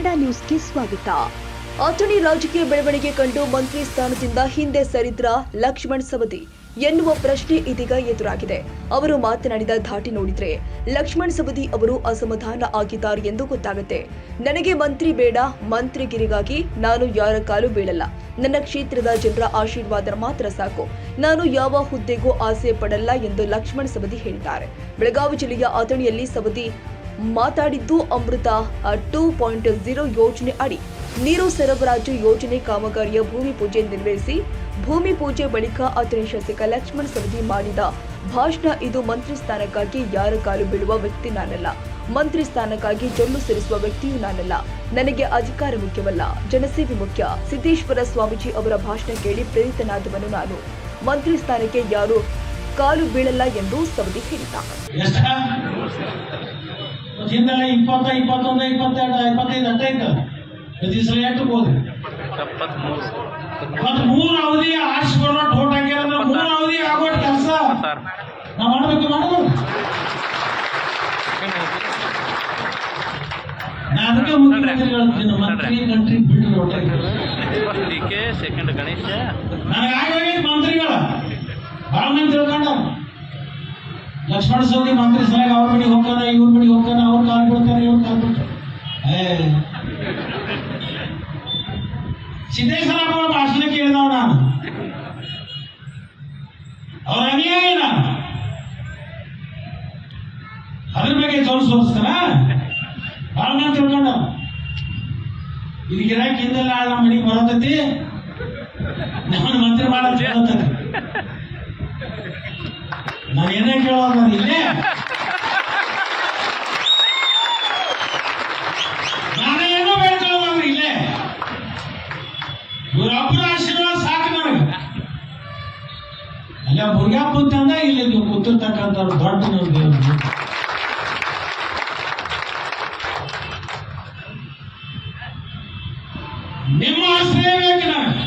ಕನ್ನಡ ನ್ಯೂಸ್ಗೆ ಸ್ವಾಗತ. ಅಥಣಿ ರಾಜಕೀಯ ಬೆಳವಣಿಗೆ ಕಂಡು ಮಂತ್ರಿ ಸ್ಥಾನದಿಂದ ಹಿಂದೆ ಸರಿದ್ರ ಲಕ್ಷ್ಮಣ್ ಸವದಿ ಎನ್ನುವ ಪ್ರಶ್ನೆ ಇದೀಗ ಎದುರಾಗಿದೆ. ಅವರು ಮಾತನಾಡಿದ ಧಾಟಿ ನೋಡಿದ್ರೆ ಲಕ್ಷ್ಮಣ್ ಸವದಿ ಅವರು ಅಸಮಾಧಾನ ಆಗಿದ್ದಾರೆ ಎಂದು ಗೊತ್ತಾಗುತ್ತೆ. ನನಗೆ ಮಂತ್ರಿ ಬೇಡ, ಮಂತ್ರಿಗಿರಿಗಾಗಿ ನಾನು ಯಾರ ಕಾಲು ಬೀಳಲ್ಲ. ನನ್ನ ಕ್ಷೇತ್ರದ ಜನರ ಆಶೀರ್ವಾದ ಮಾತ್ರ ಸಾಕು. ನಾನು ಯಾವ ಹುದ್ದೆಗೂ ಆಸೆ ಪಡಲ್ಲ ಎಂದು ಲಕ್ಷ್ಮಣ್ ಸವದಿ ಹೇಳಿದ್ದಾರೆ. ಬೆಳಗಾವಿ ಜಿಲ್ಲೆಯ ಅಥಣಿಯಲ್ಲಿ ಸವದಿ ಮಾತಾಡಿದ್ದು ಅಮೃತ. ಟೂ ಪಾಯಿಂಟ್ ಜೀರೋ ಯೋಜನೆ ಅಡಿ ನೀರು ಸರಬರಾಜು ಯೋಜನೆ ಕಾಮಗಾರಿಯ ಭೂಮಿ ಪೂಜೆ ನೆರವೇರಿಸಿ ಭೂಮಿ ಪೂಜೆ ಬಳಿಕ ಅಥಣಿ ಶಾಸಕ ಲಕ್ಷ್ಮಣ್ ಸವದಿ ಮಾಡಿದ ಭಾಷಣ ಇದು ಮಂತ್ರಿ ಸ್ಥಾನಕ್ಕಾಗಿ ಯಾರ ಕಾಲು ಬೀಳುವ ವ್ಯಕ್ತಿ ನಾನಲ್ಲ. ಮಂತ್ರಿ ಸ್ಥಾನಕ್ಕಾಗಿ ಜಲ್ಲು ಸೇರಿಸುವ ವ್ಯಕ್ತಿಯೂ ನಾನಲ್ಲ. ನನಗೆ ಅಧಿಕಾರ ಮುಖ್ಯವಲ್ಲ. ಜನಸೇವೆ ಮುಖ್ಯ. ಸಿದ್ದೇಶ್ವರ ಸ್ವಾಮೀಜಿ ಅವರ ಭಾಷಣ ಕೇಳಿ ಪ್ರೇರಿತನಾದವನು ನಾನು. ಮಂತ್ರಿ ಸ್ಥಾನಕ್ಕೆ ಯಾರು ಕಾಲು ಬೀಳಲ್ಲ ಎಂದು ಸವದಿ ಹೇಳಿದ್ದಾರೆ ಹಿಂದೆಲ್ಲ ಇಪ್ಪತ್ತ ಇಪ್ಪತ್ತೊಂದು ಇಪ್ಪತ್ತೆರಡು ಇಪ್ಪತ್ತೈದು ಹತ್ತೈದು ಪ್ರತಿ ಸಲ ಎಷ್ಟು ಹೋದ್ರಿ ಮತ್ ಮೂರು ಅವಧಿ ಆರಿಸ್ಕೊಳ್ಳೋ ಟೋಟ್ ಹಾಕ್ಯಾರ ಮೂರು ಅವಧಿ ಆಗೋಟ್ ಕೆಲಸ ನಾವ್ ಮಾಡ್ಬೇಕು ಮಾಡ್ಬೋದು ನಾ ಅದಕ್ಕೆ ಮುಖ್ಯಮಂತ್ರಿಗಳು ಮಂತ್ರಿ ಕಂಟ್ರಿ ಬಿಡ್ರಿ vote D K second Ganesha ನನಗೆ ಆಗಬೇಕು ಮಂತ್ರಿಗಳು ಭಾಳ ಮಂದಿ ತಿಳ್ಕೊಂಡ ಲಕ್ಷ್ಮಣ ಸವದಿ ಮಂತ್ರಿ ಸಾಹೇಬ್ ಅವ್ರ ಮನೆಗೆ ಹೋಗ್ತಾನ ಇವ್ರ ಮನೆಗೆ ಹೋಗ್ತಾನ ಅವ್ರ ಕಾಲ್ ಬಿಡ್ತಾನೆ ಇವ್ರ ಕಾಲ್ ಬಿಡ್ತಾನೆ ಸಿದ್ದೇಶ್ವರ ಭಾಷಣ ಕೇಳಿದವ ನಾನು. ಅವ್ರ ಅನ್ಯಾಯ ನಾನು ಅದ್ರ ಬಗ್ಗೆ ಜೋರ್ ಸೋರಿಸ್ತಾನ ಭಾಳ ಮಂದಿ ತಿಳ್ಕೊಂಡ. ಇದು ಗಿರಾಕಿ ಹಿಂದೆಲ್ಲ ನಮ್ಮ ಮನೆಗೆ ಬರತೈತಿ? ನಮ್ಮನ್ನ ಮಂತ್ರಿ ಮಾಡೋದು ನಾನು ಏನೇ ಕೇಳೋದು ನಾನು ಇಲ್ಲೇ. ನಾನು ಏನೋ ಬೇಡ್ಕೊಳ್ಳೋದು ಇಲ್ಲೇ. ಇವರೊಬ್ಬರ ಆಶೀರ್ವಾದ ಸಾಕು ನನಗೆ. ಅಲ್ಲ ಮುರುಗಪ್ಪ ಅಂತಂದ ಇಲ್ಲಿ ನೀವು ಕೂತಿರ್ತಕ್ಕಂಥ ದೊಡ್ಡ ನಿಮ್ಮ ಆಶ್ರಯ ಬೇಕು ನನಗೆ.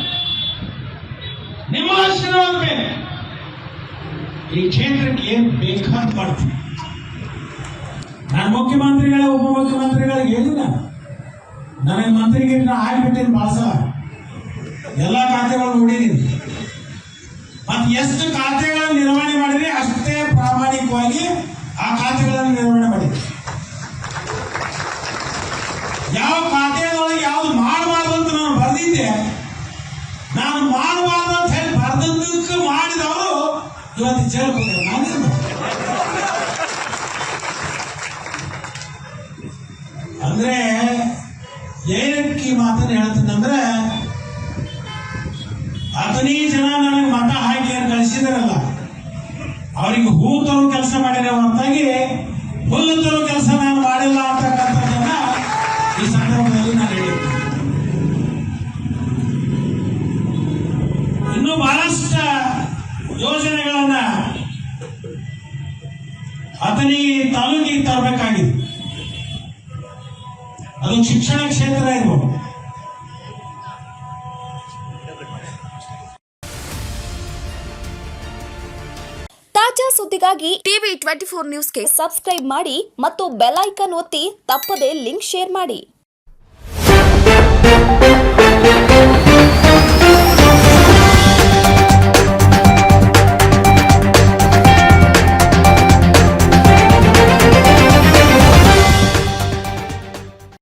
ನಿಮ್ಮ ಆಶೀರ್ವಾದ ಬೇಕು. ಈ ಕ್ಷೇತ್ರಕ್ಕೆ ಏನ್ ಬೇಕಾದ ಮಾಡ್ತೀನಿ ನಾನು ಮುಖ್ಯಮಂತ್ರಿಗಳ ಉಪಮುಖ್ಯಮಂತ್ರಿಗಳಿಗೆ ಹೇಳಿಲ್ಲ. ನನಗೆ ಮಂತ್ರಿಗಿಂತ ಆಗ್ಬಿಟ್ಟಿನಿ ಭಾಳ ಸಲ. ಎಲ್ಲ ಖಾತೆಗಳನ್ನು ನೋಡಿದೀನಿ. ಮತ್ತೆ ಎಷ್ಟು ಖಾತೆಗಳನ್ನು ನಿರ್ವಹಣೆ ಮಾಡಿದ್ರೆ, ಅಷ್ಟೇ ಪ್ರಾಮಾಣಿಕವಾಗಿ ಆ ಖಾತೆಗಳನ್ನು ನಿರ್ವಹಣೆ ಮಾಡಿ ಯಾವ ಖಾತೆಯೊಳಗೆ ಯಾವ್ದು ಮಾಡಬಾರ್ದು ಅಂತ ನಾನು ಬರೆದಿದ್ದೆ, ನಾನು ಮಾಡಬಾರ್ದು ಇವತ್ತು ಜೈಲು ನಾನೇ ಅಂದ್ರೆ ಏನಕ್ಕೆ ಈ ಮಾತನ್ನ ಹೇಳ್ತಂದ್ರೆ ಹದಿನೈದು ಜನ ನನಗೆ ಮತ ಹಾಕಿ ಅಂತ ಕಳಿಸಿದಾರಲ್ಲ, ಅವರಿಗೆ ಹೂ ತರೋ ಕೆಲಸ ಮಾಡಿರ ಹೊರತಾಗಿ ಹುಲ್ಲು ತರೋ ಕೆಲಸ ನಾನು ಮಾಡಿಲ್ಲ ಅಂತಕ್ಕಂಥದ್ದನ್ನ ಈ ಸಂದರ್ಭದಲ್ಲಿ ನಾನು ಹೇಳಿದ್ದೆ. ಇನ್ನೂ ಬಹಳಷ್ಟು ಯೋಜನೆಗಳನ್ನ ಅಥಣಿ ತಾಲೂಕಿಗೆ ತರಬೇಕಾಗಿದೆ. ಅದು ಶಿಕ್ಷಣ ಕ್ಷೇತ್ರ ಇರ್ಬೋದು. ತಾಜಾ ಸುದ್ದಿಗಾಗಿ ಟಿವಿ ಟ್ವೆಂಟಿ ಫೋರ್ ನ್ಯೂಸ್ಗೆ ಸಬ್ಸ್ಕ್ರೈಬ್ ಮಾಡಿ ಮತ್ತು ಬೆಲ್ ಐಕನ್ ಒತ್ತಿ ತಪ್ಪದೇ ಲಿಂಕ್ ಶೇರ್ ಮಾಡಿ.